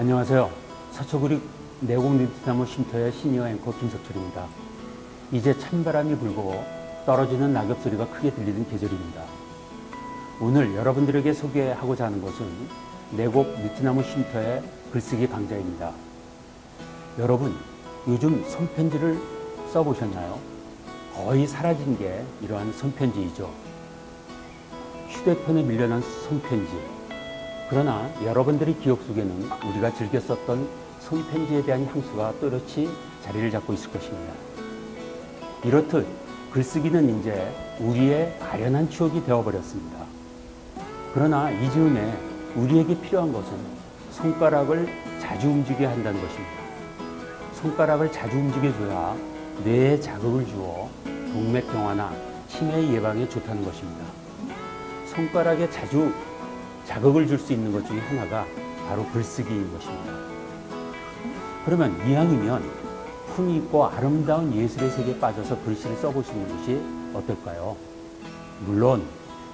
안녕하세요. 서초구리 내곡리트나무 쉼터의 시니어 앵커 김석철입니다. 이제 찬바람이 불고 떨어지는 낙엽 소리가 크게 들리는 계절입니다. 오늘 여러분들에게 소개하고자 하는 것은 내곡 니트나무 쉼터의 글쓰기 강좌입니다. 여러분, 요즘 손편지를 써보셨나요? 거의 사라진 게 이러한 손편지이죠. 휴대폰에 밀려난 손편지. 그러나 여러분들의 기억 속에는 우리가 즐겨 썼던 손편지에 대한 향수가 또렷이 자리를 잡고 있을 것입니다. 이렇듯 글쓰기는 이제 우리의 아련한 추억이 되어버렸습니다. 그러나 이 즈음에 우리에게 필요한 것은 손가락을 자주 움직여야 한다는 것입니다. 손가락을 자주 움직여줘야 뇌에 자극을 주어 동맥경화나 치매 예방에 좋다는 것입니다. 손가락에 자주 자극을 줄 수 있는 것 중에 하나가 바로 글쓰기인 것입니다. 그러면 이왕이면 품이 있고 아름다운 예술의 세계에 빠져서 글씨를 써보시는 것이 어떨까요? 물론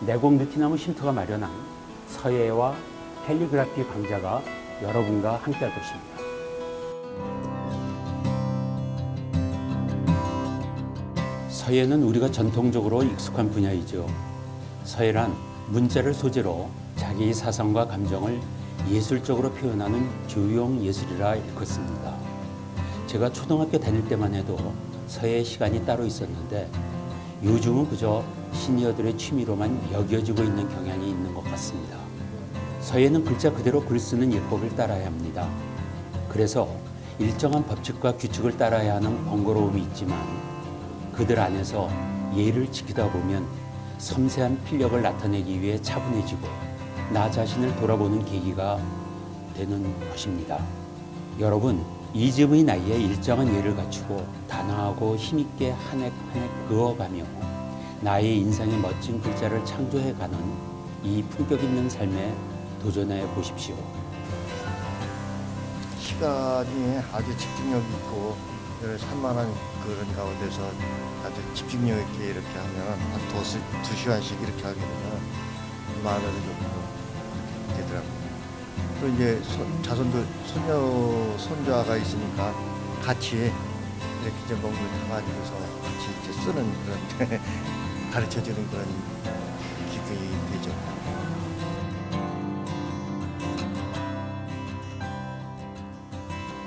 내곡 느티나무 쉼터가 마련한 서예와 캘리그라피 강좌가 여러분과 함께할 것입니다. 서예는 우리가 전통적으로 익숙한 분야이죠. 서예란 문자를 소재로 자기의 사상과 감정을 예술적으로 표현하는 조형 예술이라 일컫습니다. 제가 초등학교 다닐 때만 해도 서예 시간이 따로 있었는데 요즘은 그저 시니어들의 취미로만 여겨지고 있는 경향이 있는 것 같습니다. 서예는 글자 그대로 글 쓰는 예법을 따라야 합니다. 그래서 일정한 법칙과 규칙을 따라야 하는 번거로움이 있지만 그들 안에서 예를 지키다 보면 섬세한 필력을 나타내기 위해 차분해지고 나 자신을 돌아보는 계기가 되는 것입니다. 여러분, 이즈의 나이에 일정한 예를 갖추고 단아하고 힘있게 한 획 한 획 그어가며 나의 인생의 멋진 글자를 창조해가는 이 품격 있는 삶에 도전해 보십시오. 시간이 아주 집중력 있고 늘 산만한 그런 가운데서 아주 집중력 있게 이렇게 하면 한 두, 시- 두 시간씩 이렇게 하게 되면 마음에도 좋고 되더라고요. 또 이제 손, 자손들 손녀 손자가 있으니까 같이 이렇게 이제 뭔가 담아주면서 같이 이제 쓰는 그런 가르쳐 주는 그런 기분이 되죠.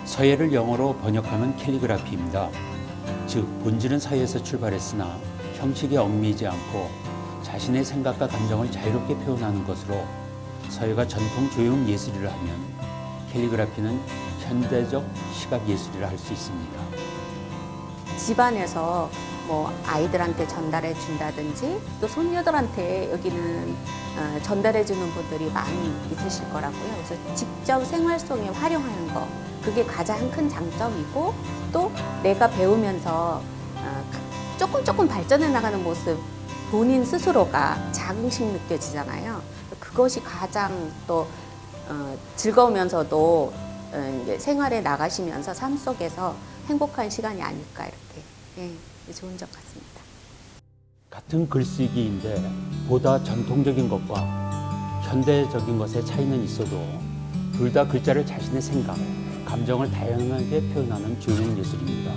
서예를 영어로 번역하면 캘리그라피입니다. 즉 본질은 서예에서 출발했으나 형식에 얽매이지 않고 자신의 생각과 감정을 자유롭게 표현하는 것으로 서예가 전통 조형 예술이라 하면 캘리그라피는 현대적 시각 예술이라 할 수 있습니다. 집안에서 뭐 아이들한테 전달해 준다든지 또 손녀들한테 여기는 어, 전달해 주는 분들이 많이 있으실 거라고요. 그래서 직접 생활 속에 활용하는 거 그게 가장 큰 장점이고 또 내가 배우면서 어, 조금 조금 발전해 나가는 모습 본인 스스로가 자긍심 느껴지잖아요. 그것이 가장 또 어, 즐거우면서도 어, 이제 생활에 나가시면서 삶 속에서 행복한 시간이 아닐까 이렇게 예, 좋은 점 같습니다. 같은 글쓰기인데 보다 전통적인 것과 현대적인 것의 차이는 있어도 둘 다 글자를 자신의 생각, 감정을 다양하게 표현하는 조형 예술입니다.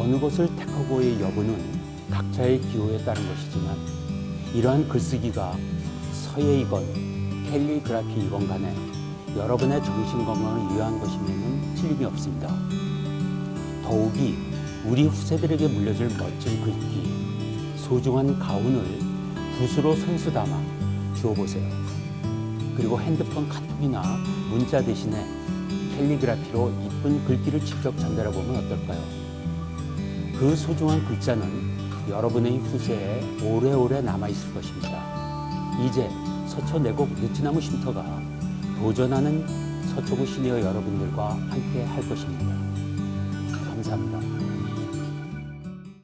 어느 것을 택하고의 여부는 각자의 기호에 따른 것이지만 이러한 글쓰기가 서예이건 캘리그라피이건 간에 여러분의 정신 건강을 위한 것이면 틀림이 없습니다. 더욱이 우리 후세들에게 물려줄 멋진 글귀, 소중한 가운을 붓으로 손수 담아 주어보세요. 그리고 핸드폰 카톡이나 문자 대신에 캘리그라피로 이쁜 글귀를 직접 전달해 보면 어떨까요? 그 소중한 글자는 여러분의 후세에 오래오래 남아있을 것입니다. 이제 서초 내곡 느티나무 쉼터가 도전하는 서초구 시니어 여러분들과 함께 할 것입니다. 감사합니다.